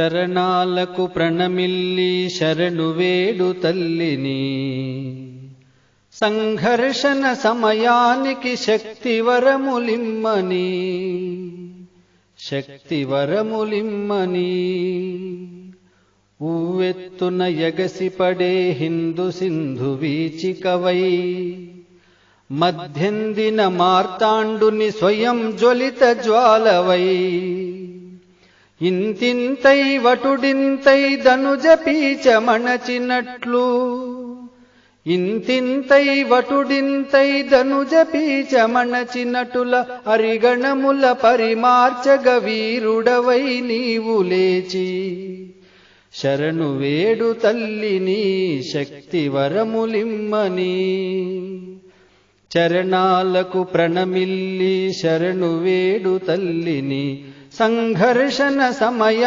చరణాలకు ప్రణమిల్లి శరణు వేడు తల్లిని. సంఘర్షణ సమయానికి శక్తివరములిమ్మని శక్తివరములిమ్మని ఊవెత్తున ఎగసిపడే హిందు సింధు వీచికవై. మధ్యందిన మార్తాండుని స్వయం జ్వలిత జ్వాలవై. ఇంతింతై వటుడింతై ధనుజ పీచమణచినట్లు ఇంతింతై వటుడింతై ధనుజ పీచమణచినటుల అరిగణముల పరిమార్చగ వీరుడవై నీవు లేచి. శరణు వేడు తల్లిని శక్తి వరములిమ్మని చరణాలకు ప్రణమిల్లి శరణు వేడు తల్లిని सङ्घर्षणसमय